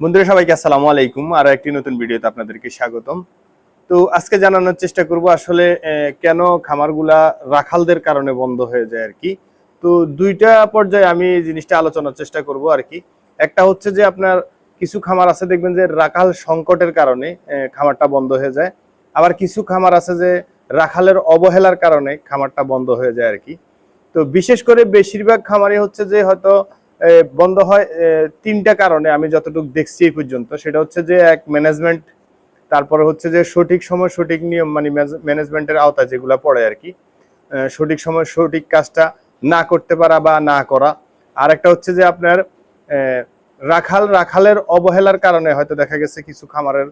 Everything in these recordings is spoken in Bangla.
বন্ধুরা, সবাইকে আসসালামু আলাইকুম। আর একটি নতুন ভিডিওতে আপনাদেরকে স্বাগতম। তো আজকে জানানোর চেষ্টা করব আসলে কেন খামারগুলা রাখালদের কারণে বন্ধ হয়ে যায় আর কি। তো দুইটা পর্যায়ে আমি জিনিসটা আলোচনার চেষ্টা করব আর কি। একটা হচ্ছে যে আপনার কিছু খামার আছে, দেখবেন যে রাখাল সংকটের কারণে খামারটা বন্ধ হয়ে যায়। আবার কিছু খামার আছে যে রাখালের অবহেলার কারণে খামারটা বন্ধ হয়ে যায় আর কি। তো বিশেষ করে বেশিরভাগ খামারই হচ্ছে যে হয়তো বন্ধ হয় তিনটা কারণে আমি যতটুকু দেখছি এই পর্যন্ত। সেটা হচ্ছে যে, এক ম্যানেজমেন্ট তারপরে হচ্ছে যে, সঠিক সময় সঠিক নিয়ম মানে ম্যানেজমেন্টের আওতায় যেগুলো পড়ে আর কি সঠিক সময় সঠিক কাজটা না করতে পারা বা না করা। আর একটা হচ্ছে যে, আপনার রাখাল, রাখালের অবহেলার কারণে হয়তো দেখা গেছে কিছু খামারের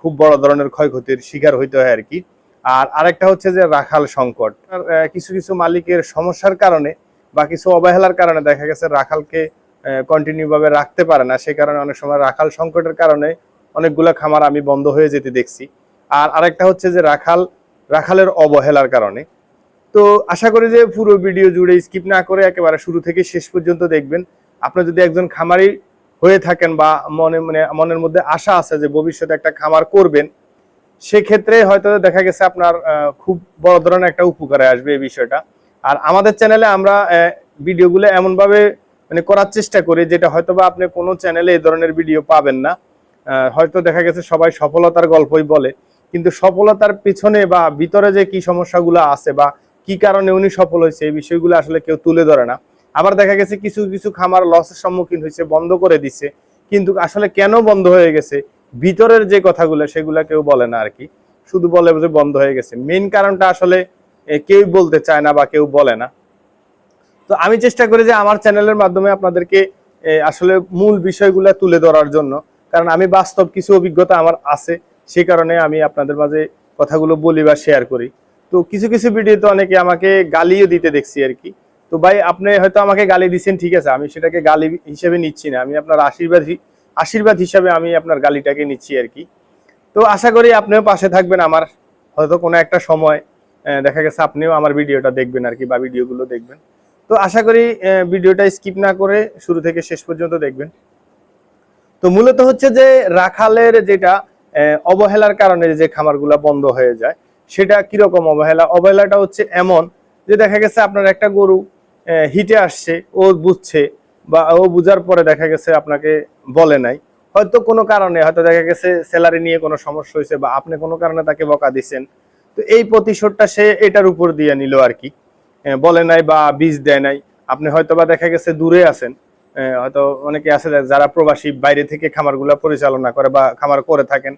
খুব বড় ধরনের ক্ষয়ক্ষতির শিকার হইতে হয় আর কি। আর আরেকটা হচ্ছে যে, রাখাল সংকট। কিছু কিছু মালিকের সমস্যার কারণে বা কিছু অবহেলার কারণে দেখা গেছে রাখালকে কন্টিনিউ ভাবে রাখতে পারে না। সে কারণে অনেক সময় রাখাল সংকটের কারণে অনেকগুলো খামার আমি বন্ধ হয়ে যেতে দেখছি। আর আরেকটা হচ্ছে যে রাখাল, রাখালের অবহেলার কারণে। তো আশা করি যে পুরো ভিডিও জুড়ে স্কিপ না করে একেবারে শুরু থেকে শেষ পর্যন্ত দেখবেন। আপনি যদি একজন খামারি হয়ে থাকেন বা মনে মানে মনের মধ্যে আশা আছে যে ভবিষ্যতে একটা খামার করবেন, সেক্ষেত্রে হয়তো দেখা গেছে আপনার খুব বড় ধরনের একটা উপকারে আসবে এই বিষয়টা। আর আমাদের চ্যানেলে আমরা ভিডিওগুলো এমনভাবে মানে করার চেষ্টা করি যেটা হয়তো বা আপনি কোনো চ্যানেলে এই ধরনের ভিডিও পাবেন না। হয়তো দেখা গেছে সবাই সফলতার গল্পই বলে, কিন্তু সফলতার পিছনে বা ভিতরে যে কি সমস্যাগুলো আছে বা কি কারণে উনি সফল হয়েছে এই বিষয়গুলো আসলে কেউ তুলে ধরে না। আবার দেখা গেছে কিছু কিছু খামার লসের সম্মুখীন হয়েছে, বন্ধ করে দিচ্ছে কিন্তু আসলে কেন বন্ধ হয়ে গেছে? ভিতরের যে কথাগুলো সেগুলো কেউ বলে না আর কি। শুধু বলে যে বন্ধ হয়ে গেছে। মেইন কারণটা আসলে কেউ বলতে চায় না বা কেউ বলে না। তো আমি চেষ্টা করি যে আমার চ্যানেলের মাধ্যমে আপনাদেরকে আসলে মূল বিষয়গুলো তুলে ধরার জন্য। কারণ আমি বাস্তব কিছু অভিজ্ঞতা আমার আছে সেই কারণে আমি আপনাদের মাঝে কথাগুলো বলি বা শেয়ার করি। তো কিছু কিছু ভিডিওতে অনেকে আমাকে গালিও দিতে দেখছি আর কি। তো ভাই, আপনি হয়তো আমাকে গালি দিচ্ছেন ঠিক আছে, আমি সেটাকে গালি হিসেবে নিচ্ছি না। আমি আপনার আশীর্বাদ আশীর্বাদ হিসাবে আমি আপনার গালিটাকে নিচ্ছি আর কি। তো আশা করি আপনিও পাশে থাকবেন আমার হয়তো কোনো একটা সময়। দেখা গেছে আপনিও আমার ভিডিওটা দেখবেন আর কি, বা ভিডিওগুলো দেখবেন। তো আশা করি ভিডিওটা স্কিপ না করে শুরু থেকে শেষ পর্যন্ত দেখবেন। তো মূলত হচ্ছে যে রাখালের যেটা অবহেলার কারণে যে খামারগুলা বন্ধ হয়ে যায়, সেটা কীরকম অবহেলা? অবহেলাটা হচ্ছে এমন যে দেখা গেছে আপনার একটা গরু হিটে আসছে, ও বুঝছে, বা ও বুঝার পরে দেখা গেছে আপনাকে বলে নাই। হয়তো কোনো কারণে, হয়তো দেখা গেছে স্যালারি নিয়ে কোনো সমস্যা হয়েছে, বা আপনি কোনো কারণে তাকে বকা দিচ্ছেন তো এই প্রতিশোধটা সে এটার উপর দিয়ে নিল আর কি। বলে নাই বা বীজ দেয় নাই। আপনি হয়তো বা দেখা গেছে দূরে আছেন। হয়তো অনেকে আছে যারা প্রবাসী, বাইরে থেকে খামারগুলা পরিচালনা করে বা খামার করে থাকেন।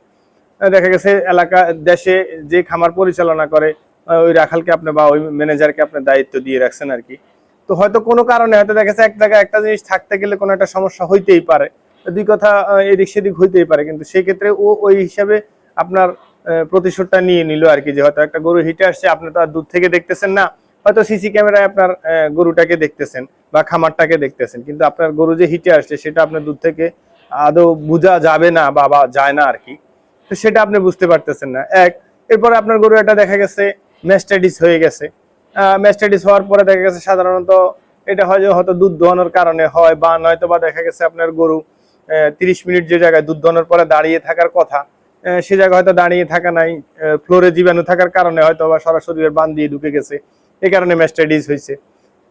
দেখা গেছে এলাকা, দেশে যে খামার পরিচালনা করে ওই রাখালকে আপনি বা ওই ম্যানেজারকে আপনি দায়িত্ব দিয়ে রাখছেন আর কি। তো হয়তো কোনো কারণে হয়তো দেখা গেছে এক জায়গায় একটা জিনিস থাকতে গেলে কোনো একটা সমস্যা হইতেই পারে। দুই কথা এদিক সেদিক হইতেই পারে। কিন্তু সেক্ষেত্রে ও ওই হিসাবে আপনার প্রতিশোধটা নিয়ে নিল আর কি, যে হয়তো একটা গরু হিটে আসছে, আপনি তো আর দূর থেকে দেখতেছেন না, হয়তো সিসি ক্যামেরায় আপনার গরুটাকে দেখতেছেন বা খামারটাকে দেখতেছেন, কিন্তু আপনার গরু যে হিটে আসছে, সেটা আপনার দূর থেকে আদৌ বোঝা যাবে না বা যায় না আর কি। তো সেটা আপনি বুঝতে পারতেছেন না। এক, এরপরে আপনার গরু এটা দেখা গেছে ম্যাস্টাইটিস হয়ে গেছে। ম্যাস্টাইটিস হওয়ার পরে দেখা গেছে সাধারণত এটা হয় যে হয়তো দুধ দোহানোর কারণে হয়, বা নয়তো বা দেখা গেছে আপনার গরু তিরিশ মিনিট যে জায়গায় দুধ দোহানোর পরে দাঁড়িয়ে থাকার কথা। সে জায়গায় হয়তো দাঁড়িয়ে থাকা নাই ফ্লোরে জীবাণু থাকার কারণে হয়তো বা সরাসরি বান দিয়ে ঢুকে গেছে। এই কারণে ম্যাস্টাইটিস হয়েছে।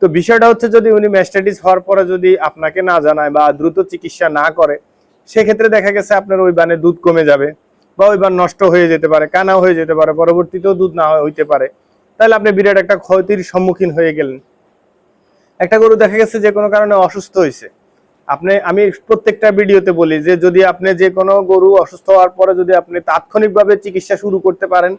তো বিষয়টা হচ্ছে যদি উনি ম্যাস্টাইটিস হওয়ার পরে যদি আপনাকে না জানায় বা দ্রুত চিকিৎসা না করে, সেক্ষেত্রে দেখা গেছে আপনার ওই বানে দুধ কমে যাবে বা ওই বান নষ্ট হয়ে যেতে পারে কানাও হয়ে যেতে পারে, পরবর্তীতেও দুধ না হইতে পারে। তাহলে আপনি বিরাট একটা ক্ষতির সম্মুখীন হয়ে গেলেন। একটা গরু দেখা গেছে যে কোনো কারণে অসুস্থ হয়েছে। আপনি আমি প্রত্যেকটা ভিডিওতে বলি যে যদি আপনি যে কোনো গরু অসুস্থ হওয়ার পরে যদি আপনি তাৎক্ষণিকভাবে চিকিৎসা শুরু করতে পারেন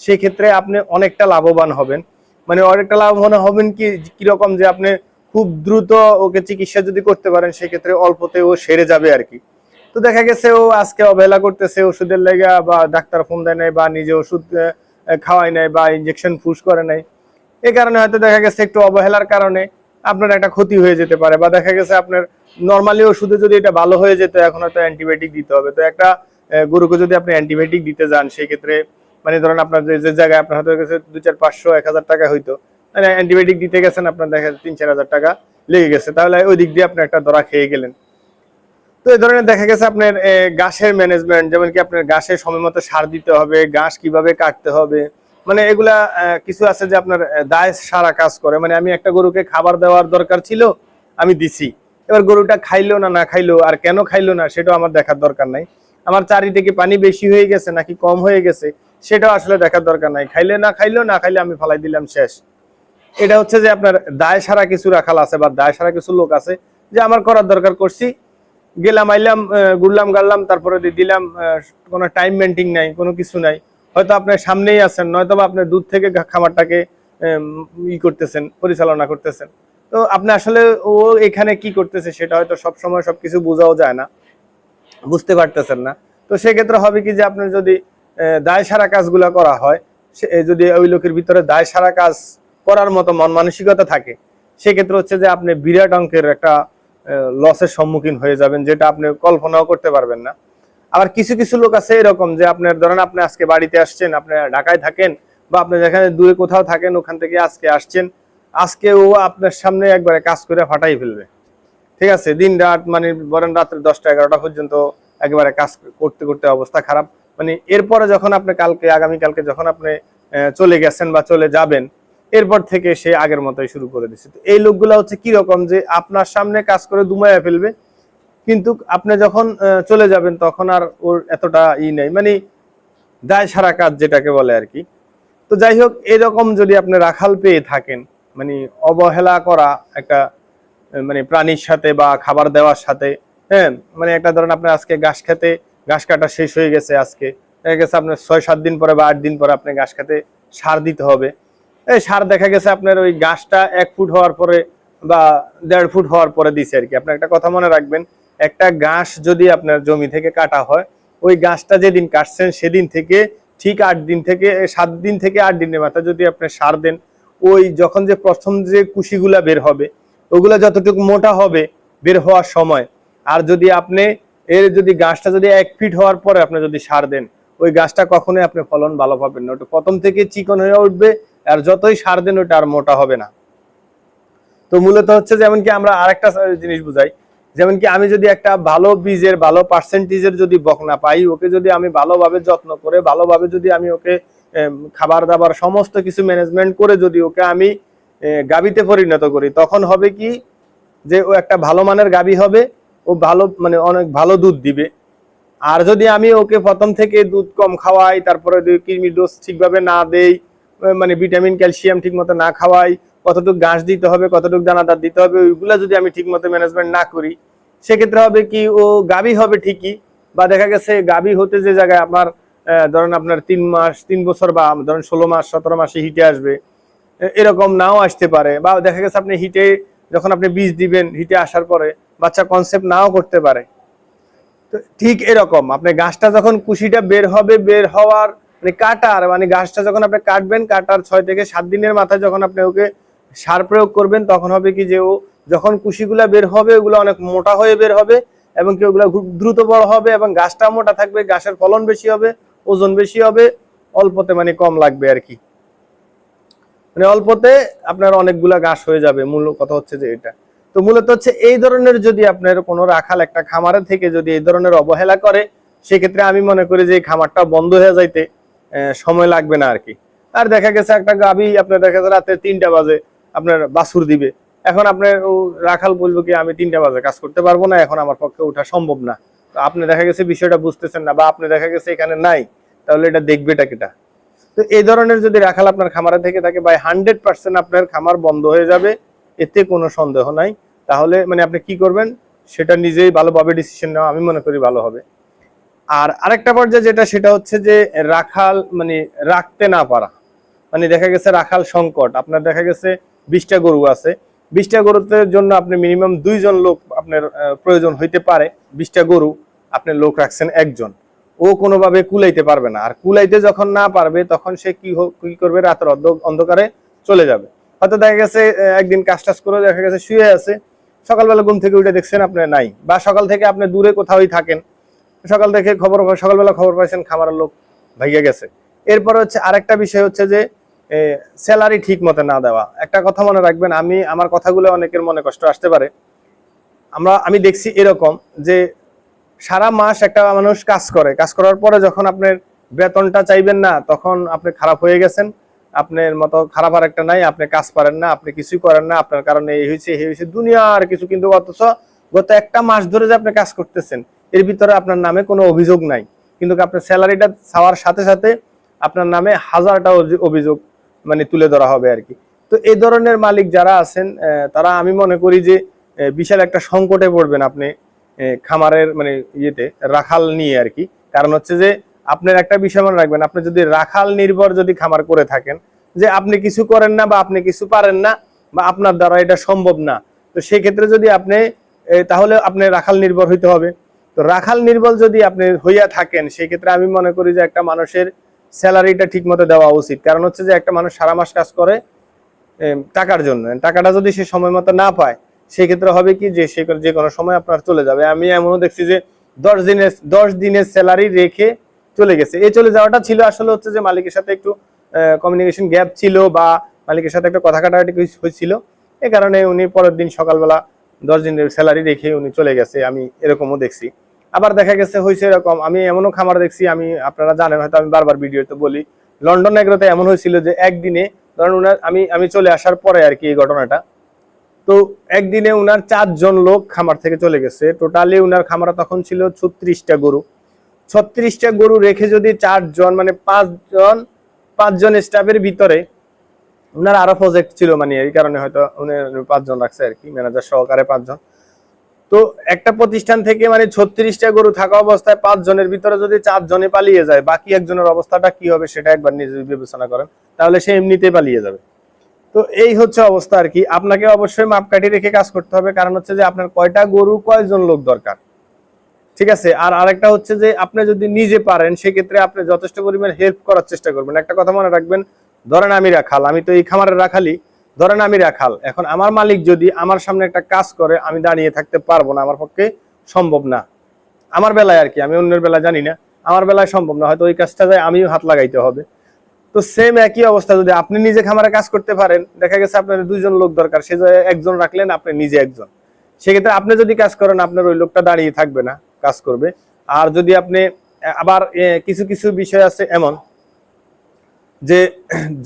সেক্ষেত্রে আপনি অনেকটা লাভবান হবেন। মানে অনেকটা লাভবান হবেন কি কীরকম যে আপনি খুব দ্রুত ওকে চিকিৎসা যদি করতে পারেন সেক্ষেত্রে অল্পতে ও সেরে যাবে আর কি। তো দেখা গেছে ও আজকে অবহেলা করতেছে ওষুধের লেগা বা ডাক্তার ফোন দেয় নাই বা নিজে ওষুধ আহ, খাওয়াই নাই বা ইঞ্জেকশন ফুস করে নাই। এ কারণে হয়তো দেখা গেছে একটু অবহেলার কারণে আপনার একটা ক্ষতি হয়ে যেতে পারে বা দেখা গেছে আপনার নর্মালি ওষুধে যদি এটা ভালো হয়ে যেত, এখন হয়তো অ্যান্টিবায়োটিক দিতে হবে। তো একটা গরুকে যদি আপনি অ্যান্টিবায়োটিক দিতে যান সেই ক্ষেত্রে মানে ধরেন আপনার যে জায়গায় আপনার হয়তো গেছে দু চার পাঁচশো, এক হাজার টাকা হইতো। মানে অ্যান্টিবায়োটিক দিতে গেছেন, আপনার দেখা যাচ্ছে তিন চার হাজার টাকা লেগে গেছে। তাহলে ওই দিক দিয়ে আপনি একটা ধরা খেয়ে গেলেন। তো এই ধরনের দেখা গেছে আপনার ঘাসের ম্যানেজমেন্ট যেমন কি আপনার ঘাসে সময় মতো সার দিতে হবে, ঘাস কীভাবে কাটতে হবে মানে এগুলা কিছু আছে যে আপনার দায় সারা কাজ করে। মানে আমি একটা গরুকে খাবার দেওয়ার দরকার ছিল, আমি দিছি। এবার গরুটা খাইলো না না খাইলো, আর কেন খাইলো না, সেটাও আমার দেখার দরকার নাই। আমার চারিদিকে পানি বেশি হয়ে গেছে, নাকি কম হয়ে গেছে, সেটাও আসলে দেখার দরকার নাই। খাইলে না খাইলো, না খাইলে আমি ফালাই দিলাম, শেষ। এটা হচ্ছে যে আপনার দায় সারা কিছু রাখাল আছে, বা দায় সারা কিছু লোক আছে, যে আমার করার দরকার করছি। গেলাম, আইলাম ঘুরলাম, গাড়লাম, তারপরে দিলাম কোনো টাইম মেনটেন নাই, কোনো কিছু নাই। হয়তো আপনার সামনেই আছেন নয়তো বা আপনার দূর থেকে খামারটাকে ই করতেছেন, পরিচালনা করতেছেন। তো আপনি আসলে ও এখানে কি করতেছে সেটা হয়তো সব সময় সবকিছু বোঝাও যায় না, বুঝতে পারতেছেন না। তো সেক্ষেত্রে হবে কি যে আপনার যদি দায় সারা কাজগুলো করা হয়, সে- যদি ওই লোকের ভিতরে দায় সারা কাজ করার মতো মন মানসিকতা থাকে, সেক্ষেত্রে হচ্ছে যে আপনি বিরাট অঙ্কের একটা লসের সম্মুখীন হয়ে যাবেন, যেটা আপনি কল্পনাও করতে পারবেন না। আবার কিছু কিছু লোক আছে এরকম যে আপনার ধরেন আপনি আজকে বাড়িতে আসছেন, আপনি ঢাকায় থাকেন বা আপনি যেখানে দূরে কোথাও থাকেন, ওখান থেকে আজকে আসছেন আজকে ও আপনার সামনে একবারে কাজ করে ফাটাই ফেলবে। ঠিক আছে? দিন রাত মানে বলেন রাত্রে দশটা এগারোটা পর্যন্ত একেবারে কাজ করতে করতে অবস্থা খারাপ। মানে এরপরে যখন আপনি কালকে আগামী কালকে যখন আপনি চলে গেছেন বা চলে যাবেন, এরপর থেকে সে আগের মতোই শুরু করে দিচ্ছে। তো এই লোকগুলা হচ্ছে কি রকম যে আপনার সামনে কাজ করে দুমায়া ফেলবে কিন্তু আপনি যখন চলে যাবেন তখন আর ওর এতটা ই নেই। মানে দায় সারা কাজ যেটাকে বলে আর কি। তো যাই হোক, এরকম যদি আপনি রাখাল পেয়ে থাকেন মানে অবহেলা করা, একটা মানে প্রাণীর সাথে বা খাবার দেওয়ার সাথে হ্যাঁ মানে একটা ধরেন আপনার আজকে ঘাস খেতে, ঘাস কাটা শেষ হয়ে গেছে আজকে। দেখা গেছে আপনার ছয়, সাত দিন পরে বা আট দিন পরে আপনি ঘাস খেতে সার দিতে হবে। এই সার দেখা গেছে আপনার ওই গাছটা এক ফুট হওয়ার পরে বা দেড় ফুট হওয়ার পরে দিছে আর কি। আপনি একটা কথা মনে রাখবেন একটা গাছ যদি আপনার জমি থেকে কাটা হয়, ওই গাছটা যেদিন কাটছেন সেদিন থেকে ঠিক আট দিন থেকে, সাত দিন থেকে আট দিনের মাথায় যদি আপনি সার দেন, ওই যখন যে প্রথম যে কুশিগুলা বের হবে, ওগুলা যতটুকু মোটা হবে বের হওয়ার সময়। আর যদি আপনি এর যদি গাছটা যদি এক ফিট হওয়ার পরে আপনি যদি সার দেন, ওই গাছটা কখনোই আপনি ফলন ভালো পাবেন না। ওটা প্রথম থেকে চিকন হয়ে উঠবে, আর যতই সার দেন ওটা আর মোটা হবে না। তো মূলত হচ্ছে যেমন কি আমরা আরেকটা জিনিস বুঝাই যেমন কি আমি যদি একটা ভালো বীজের, ভালো পার্সেন্টেজের যদি বকনা পাই, ওকে যদি আমি ভালোভাবে যত্ন করে, ভালোভাবে যদি আমি ওকে খাবার দাবার সমস্ত কিছু ম্যানেজমেন্ট করে যদি ওকে আমি গাবিতে পরিণত করি, তখন হবে কি যে ও একটা ভালো মানের গাবি হবে, ও ভালো মানে অনেক ভালো দুধ দিবে। আর যদি আমি ওকে প্রথম থেকে দুধ কম খাওয়াই, তারপরে কৃমি ডোজ ঠিকভাবে না দেই মানে ভিটামিন ক্যালসিয়াম ঠিক মতো না খাওয়াই কতটুকু ঘাস দিতে হবে, কতটুকু দানাদার দিতে হবে, ওইগুলা যদি আমি ঠিক মতো ম্যানেজমেন্ট না করি, সেক্ষেত্রে হবে কি ও গাবি হবে ঠিকই, বা দেখা গেছে গাবি হতে যে জায়গায় আপনার ধরেন আপনার তিন মাস, তিন বছর বা ধরেন ষোলো মাস, সতেরো মাসে হিটে আসবে এরকম নাও আসতে পারে, বা দেখা গেছে আপনি হিটে যখন আপনি বীজ দিবেন হিটে আসার পরে বাচ্চা কনসেপ্ট নাও করতে পারে। তো ঠিক এরকম, আপনি গাছটা যখন কুশিটা বের হবে, বের হওয়ার মানে কাটার মানে গাছটা যখন আপনি কাটবেন, কাটার ছয় থেকে সাত দিনের মাথায় যখন আপনি ওকে সার প্রয়োগ করবেন, তখন হবে কি যে ও যখন কুশিগুলা বের হবে, ওগুলো অনেক মোটা হয়ে বের হবে এবং কি ওগুলো দ্রুত বড় হবে এবং গাছটা মোটা থাকবে, গাছের ফলন বেশি হবে, ওজন বেশি হবে, অল্পতে মানে কম লাগবে আর কি। মানে অল্পতে আপনার অনেকগুলা ঘাস হয়ে যাবে, মূল কথা হচ্ছে যে এটা। তো মূলত হচ্ছে এই ধরনের যদি আপনার কোনো রাখাল একটা খামারে থেকে যদি এই ধরনের অবহেলা করে, সেক্ষেত্রে আমি মনে করি যে এই খামারটা বন্ধ হয়ে যাইতে সময় লাগবে না আর কি। আর দেখা গেছে একটা গাবি আপনার দেখা গেছে রাতে তিনটা বাজে আপনার বাছুর দিবে। এখন আপনার রাখাল বলব কি, আমি তিনটা বাজে কাজ করতে পারব না, এখন আমার পক্ষে ওঠা সম্ভব না। তো আপনি দেখা গেছে বিষয়টা বুঝতেছেন না বা আপনি দেখা গেছে এখানে নাই, তাহলে এটা দেখবেটা কেটা? তো এই ধরনের যদি রাখাল আপনার খামারে থেকে থাকে বাই হান্ড্রেড পার্সেন্ট আপনার খামার বন্ধ হয়ে যাবে, এতে কোনো সন্দেহ নাই। তাহলে মানে আপনি কি করবেন, সেটা নিজেই ভালোভাবে ডিসিশন নেওয়া আমি মনে করি ভালো হবে। আর আরেকটা পর্যায়ে যেটা, সেটা হচ্ছে যে রাখাল মানে রাখতে না পারা। মানে দেখা গেছে রাখাল সংকট, আপনার দেখা গেছে বিশটা গরু আছে। বিশটা গরুতে জন্য আপনি মিনিমাম দুইজন লোক আপনার প্রয়োজন হইতে পারে। বিশটা গরু আপনি লোক রাখছেন একজন। ও কোনোভাবে কুলাইতে পারবে না। আর কুলাইতে যখন না পারবে, তখন সে কি কি করবে? রাতের অন্ধ- অন্ধকারে চলে যাবে। হয়তো দেখা গেছে একদিন কাজ টাজ করে দেখা গেছে শুয়ে আছে। সকালবেলা ঘুম থেকে উঠে দেখছেন আপনি নাই। বা সকাল থেকে আপনি দূরে কোথাওই থাকেন। সকাল থেকে খবর, সকালবেলা খবর পাইছেন খামারের লোক ভাইয়া গেছে। এরপর হচ্ছে আরেকটা বিষয় হচ্ছে যে স্যালারি ঠিক মতো না দেওয়া। একটা কথা মনে রাখবেন, আমি, আমার কথাগুলো অনেকের মনে কষ্ট আসতে পারে। আমরা, আমি দেখছি এরকম যে সারা মাস একটা মানুষ কাজ করে। কাজ করার পরে যখন আপনার বেতনটা চাইবেন না, তখন আপনি খারাপ হয়ে গেছেন। আপনার মতো খারাপ আর একটা নাই, আপনি কাজ পারেন না, আপনি কিছুই করেন না, আপনার কারণে এই হয়েছে এই হয়েছে, দুনিয়ার কিছু কিন্তু অথচ গত একটা মাস ধরে যে আপনি কাজ করতেছেন, এর ভিতরে আপনার নামে কোনো অভিযোগ নাই। কিন্তু আপনার স্যালারিটা চাওয়ার সাথে সাথে আপনার নামে হাজারটা অভি- অভিযোগ মানে তুলে ধরা হবে আর কি। তো এই ধরনের মালিক যারা আছেন তারা আমি মনে করি যে বিশাল একটা সংকটে পড়বেন আপনি খামারের মানে ইয়েতে, রাখাল নিয়ে আর কি। কারণ হচ্ছে যে, আপনার একটা বিষয় মনে রাখবেন, আপনি যদি রাখাল নির্ভর যদি খামার করে থাকেন, যে আপনি কিছু করেন না বা আপনি কিছু পারেন না, বা আপনার দ্বারা এটা সম্ভব না, তো সেই ক্ষেত্রে যদি আপনি তাহলে আপনি রাখাল নির্ভর হইতে হবে। তো রাখাল নির্ভর যদি আপনি হইয়া থাকেন সেই ক্ষেত্রে আমি মনে করি যে একটা মানুষের স্যালারিটা ঠিক মতো দেওয়া উচিত। কারণ হচ্ছে যে একটা মানুষ সারা মাস কাজ করে টাকার জন্য। টাকাটা যদি সে সময় মতো না পায় সেই ক্ষেত্রে হবে কি যে সে যে কোনো সময় আপনার চলে যাবে। আমি এমনও দেখছি যে দশ দিনের দশ দিনের স্যালারি রেখে চলে গেছে। এই চলে যাওয়াটা ছিল আসলে হচ্ছে যে মালিকের সাথে একটু কমিউনিকেশন গ্যাপ ছিল বা মালিকের সাথে একটা কথা কাটাকাটি হয়েছিল। এ কারণে উনি পরের দিন সকালবেলা দশ দিনের স্যালারি রেখে উনি চলে গেছে। আমি এরকমও দেখছি। আবার দেখা গেছে হয়েছে এরকম। আমি এমনও খামার দেখছি, আমি, আপনারা জানেন, হয়তো আমি বারবার ভিডিওতে বলি। লন্ডন এগ্রোতে এমন হয়েছিল যে, একদিনে, ধরেন উনার, আমি আমি চলে আসার পরে আর কি এই ঘটনাটা, তো একদিনে উনার চারজন লোক খামার থেকে চলে গেছে। টোটালি উনার খামারা তখন ছিল ছত্রিশটা গরু। ছত্রিশটা গরু রেখে যদি চারজন মানে পাঁচজন পাঁচজন স্টাফের ভিতরে, উনার আরও প্রজেক্ট ছিল মানে এই কারণে হয়তো উনি পাঁচজন রাখছে আর কি ম্যানেজার সহকারে পাঁচজন। তো একটা প্রতিষ্ঠান থেকে মানে ছত্রিশটা গরু থাকা অবস্থায় পাঁচ জনের ভিতরে যদি চার জনে পালিয়ে যায়, বাকি একজনের অবস্থাটা কি হবে সেটা একবার নিজে বিবেচনা করেন, তাহলে সে এমনিতেই পালিয়ে যাবে। তো এই হচ্ছে অবস্থা আর কি। আপনাকে অবশ্যই মাপকাঠি রেখে কাজ করতে হবে, কারণ হচ্ছে যে আপনার কয়টা গরু কয়জন লোক দরকার। ঠিক আছে? আর আরেকটা হচ্ছে যে আপনি যদি নিজে পারেন, সেক্ষেত্রে আপনি যথেষ্ট পরিমাণ হেল্প করার চেষ্টা করবেন। একটা কথা মনে রাখবেন, ধরেন আমি রাখাল, আমি তো এই খামারে রাখালি ধরেন আমি রাখাল, এখন আমার মালিক যদি আমার সামনে একটা কাজ করে, আমি দাঁড়িয়ে থাকতে পারব না, আমার পক্ষে সম্ভব না। আমার বেলায় আর কি, আমি অন্যের বেলায় জানি না। আমার বেলায় সম্ভব না, হয়তো ওই কাজটা যায় আমিও হাত লাগাইতে হবে। তো সেম একই অবস্থা, যদি আপনি নিজে খামারে কাজ করতে পারেন, দেখা গেছে আপনার দুজন লোক দরকার, সে একজন রাখলেন, আপনি নিজে একজন। সেক্ষেত্রে আপনি যদি কাজ করেন, আপনার ওই লোকটা দাঁড়িয়ে থাকবে না, কাজ করবে। আর যদি আপনি, আবার কিছু কিছু বিষয় আছে এমন যে,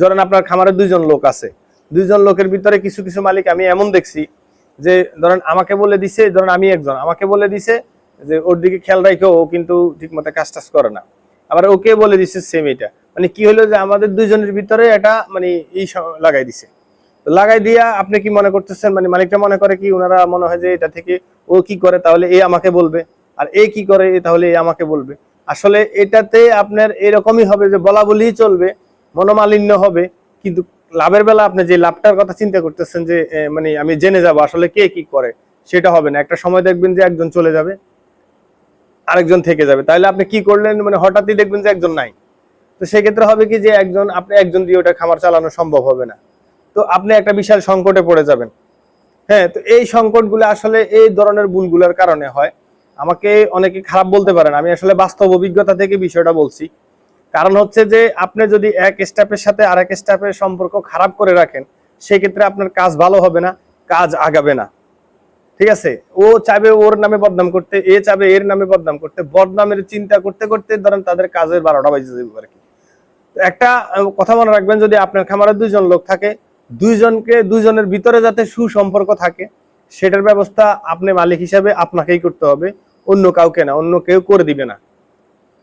ধরেন আপনার খামারে দুজন লোক আছে দুইজন লোকের ভিতরে কিছু কিছু মালিক আমি এমন দেখছি যে, ধরেন আমাকে বলে দিছে, ধরেন আমি একজন, আমাকে বলে দিছে যে, ওর দিকে খেয়াল রাখে ও কিন্তু ঠিক মতো কাজ টাজ করে না। আবার ওকে বলে দিছে সেম এটা। মানে কি হলো যে, আমাদের দুইজনের ভিতরে এটা মানে এই লাগাই দিছে। লাগাই দিয়া আপনি কি মনে করতেছেন? মানে মালিকটা মনে করে কি ওনারা মনে হয় যে, এটা থেকে ও কি করে, তাহলে এ আমাকে বলবে। আর এ কি করে তাহলে এ আমাকে বলবে। আসলে এটাতে আপনার এরকমই হবে যে, বলা বলি চলবে, মনোমালিন্য হবে। কিন্তু লাভের বেলা আপনি যে লাভটার কথা চিন্তা করতেছেন যে মানে আমি জেনে যাব আসলে কে কি করে, সেটা হবে না। একটা সময় দেখবেন যে একজন চলে যাবে, আরেকজন থেকে যাবে। তাহলে আপনি কি করলেন? মানে হঠাৎই দেখবেন যে একজন নাই। তো সেক্ষেত্রে হবে কি যে একজন, আপনি একজন দিয়ে ওটা খামার চালানো সম্ভব হবে না। তো আপনি একটা বিশাল সংকটে পড়ে যাবেন। হ্যাঁ তো এই সংকটগুলো আসলে এই ধরনের ভুলগুলোর কারণে হয়। আমাকে অনেকে খারাপ বলতে পারেন। আমি আসলে বাস্তব অভিজ্ঞতা থেকে বিষয়টা বলছি। কারণ হচ্ছে যে আপনি যদি এক স্টাফের সাথে আরেক স্টাফের সম্পর্ক খারাপ করে রাখেন, সেক্ষেত্রে আপনার কাজ ভালো হবে না, কাজ আগাবে না। ঠিক আছে? ও চাইবে ওর নামে বদনাম করতে, এ চাইবে এর নামে বদনাম করতে, বদনামের চিন্তা করতে করতে ধরেন তাদের কাজের বারোটা বাজে যাবে আর কি। একটা কথা মনে রাখবেন, যদি আপনার খামারে দুইজন লোক থাকে, দুইজনকে, দুইজনের ভিতরে যাতে সুসম্পর্ক থাকে, সেটার ব্যবস্থা আপনি মালিক হিসাবে আপনাকেই করতে হবে, অন্য কাউকে না, অন্য কেউ করে দিবে না।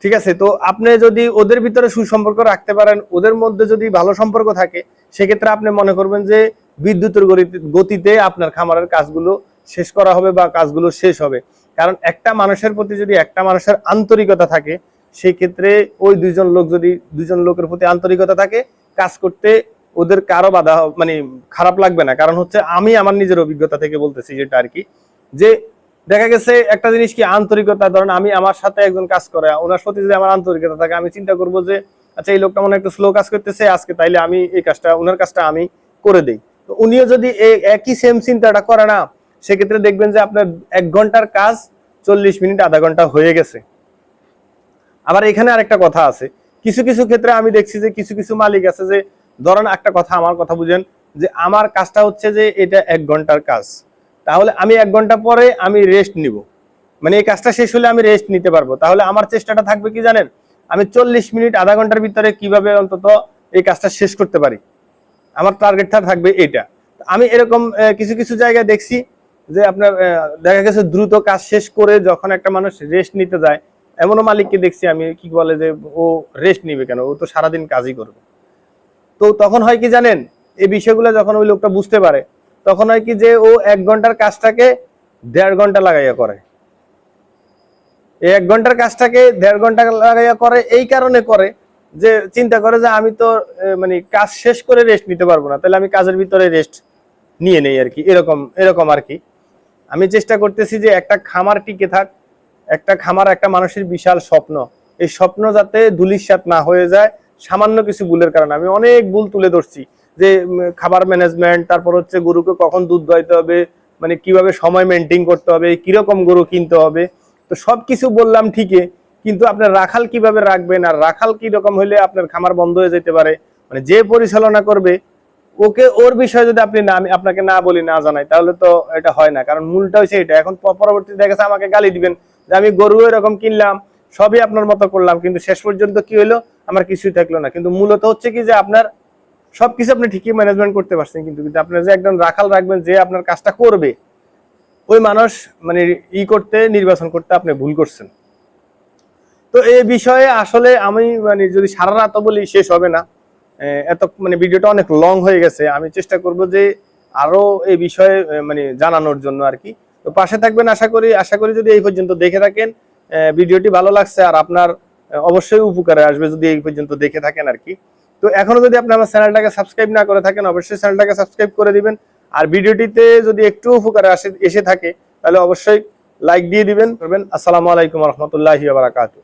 ঠিক আছে? তো আপনি যদি ওদের ভিতরে সুসম্পর্ক রাখতে পারেন, ওদের মধ্যে যদি ভালো সম্পর্ক থাকে, সেক্ষেত্রে আপনি মনে করবেন যে বিদ্যুতের গতি- গতিতে আপনার খামারের কাজগুলো শেষ করা হবে বা কাজগুলো শেষ হবে। কারণ একটা মানুষের প্রতি যদি একটা মানুষের আন্তরিকতা থাকে সেই ক্ষেত্রে ওই দুইজন লোক যদি, দুইজন লোকের প্রতি আন্তরিকতা থাকে, কাজ করতে ওদের কারও বাধা মানে খারাপ লাগবে না। কারণ হচ্ছে আমি আমার নিজের অভিজ্ঞতা থেকে বলতেছি যেটা আর কি, যে দেখা গেছে একটা জিনিস কি আন্তরিকতা, ধরেন আমি আমার সাথে একজন কাজ করে, ওনার প্রতি যদি আমার আন্তরিকতা থাকে, আমি চিন্তা করব যে আচ্ছা এই লোকটা মনে একটু স্লো কাজ করতেছে, আজকে তাইলে আমি এই কাজটা, ওনার কাজটা আমি করে দেই। তো উনিও যদি একই সেম চিন্তাটা করে না, সেক্ষেত্রে দেখবেন যে আপনার এক ঘণ্টার কাজ চল্লিশ মিনিট, আধা ঘণ্টা হয়ে গেছে। আবার এখানে আরেকটা কথা আছে, কিছু কিছু ক্ষেত্রে আমি দেখছি যে, কিছু কিছু মালিক আছে যে, ধরেন একটা কথা, আমার কথা বুঝেন, যে আমার কাজটা হচ্ছে যে, এটা এক ঘণ্টার কাজ। তাহলে আমি এক ঘণ্টা পরে আমি রেস্ট নিব। মানে এই কাজটা শেষ হলে আমি রেস্ট নিতে পারব। তাহলে আমার চেষ্টাটা থাকবে কি জানেন? আমি চল্লিশ মিনিট, আধা ঘণ্টার ভিতরে কীভাবে অন্তত এই কাজটা শেষ করতে পারি? আমার টার্গেটটা থাকবে এটা আমি এরকম কিছু কিছু জায়গায় দেখছি যে আপনার দেখা গেছে দ্রুত কাজ শেষ করে যখন একটা মানুষ রেস্ট নিতে যায়, এমনও মালিককে দেখছি আমি, কি বলে যে ও রেস্ট নিবে কেন? ও তো সারাদিন কাজই করবে। তো তখন হয় কি জানেন? এই বিষয়গুলো যখন ওই লোকটা বুঝতে পারে তখন হয় কি যে ও এক ঘণ্টার কাজটাকে দেড় ঘণ্টা লাগাইয়া করে। এক ঘণ্টার কাজটাকে দেড় ঘণ্টা লাগাইয়া করে, এই কারণে করে যে চিন্তা করে যে আমি তো মানে কাজ শেষ করে রেস্ট নিতে পারব না। তাহলে আমি কাজের ভিতরে রেস্ট নিয়ে নেই আর কি। এরকম এরকম আর কি। আমি চেষ্টা করতেছি যে একটা খামার টিকে থাক, একটা খামার, একটা মানুষের বিশাল স্বপ্ন। এই স্বপ্ন যাতে ধুলিস্যাত না হয়ে যায়, সামান্য কিছু ভুলের কারণে। আমি অনেক ভুল তুলে ধরছি। যে খাবার ম্যানেজমেন্ট তারপর হচ্ছে গরুকে কখন দুধ দোয়াইতে হবে মানে কীভাবে সময় মেনটেন করতে হবে, কীরকম গরু কিনতে হবে, তো সবকিছু বললাম ঠিকই, কিন্তু আপনার রাখাল কীভাবে রাখবেন আর রাখাল রকম হলে আপনার খামার বন্ধ হয়ে যেতে পারে মানে যে পরিচালনা করবে, ওকে, ওর বিষয়ে যদি আপনি না আপনাকে না বলি, না জানাই, তাহলে তো এটা হয় না, কারণ মূলটা হচ্ছে এটা, এখন প- পরবর্তী দেখা গেছে আমাকে গালি দিবেন যে, আমি গরু এরকম কিনলাম, সবই আপনার মতো করলাম, কিন্তু শেষ পর্যন্ত কি হলো? আমার কিছুই থাকল না। কিন্তু মূলত হচ্ছে কি যে, আপনার সবকিছু আপনি ঠিকই ম্যানেজমেন্ট করতে পারছেন, কিন্তু কিন্তু আপনার যে একজন রাখাল রাখবেন যে আপনার কাজটা করবে, ওই মানুষ মানে ই করতে, নির্বাচন করতে আপনি ভুল করছেন। তো এই বিষয়ে আসলে আমি মানে যদি সারা রাত বলি শেষ হবে না। এত মানে ভিডিওটা অনেক লং হয়ে গেছে। আমি চেষ্টা করব যে আরও এই বিষয়ে মানে জানানোর জন্য আর কি। তো পাশে থাকবেন আশা করি আশা করি যদি এই পর্যন্ত দেখে থাকেন ভিডিওটি ভালো লাগছে আর আপনার অবশ্যই উপকারে আসবে যদি এই পর্যন্ত দেখে থাকেন আর কি। তো এখনও যদি আপনি আমার চ্যানেলটাকে সাবস্ক্রাইব না করে থাকেন, অবশ্যই চ্যানেলটাকে সাবস্ক্রাইব করে দিবেন। আর ভিডিওটিতে যদি একটু উপকারে আসে, এসে থাকে, তাহলে অবশ্যই লাইক দিয়ে দিবেন, করবেন। আসসালামু আলাইকুম রহমতুল্লাহি বারাকাতু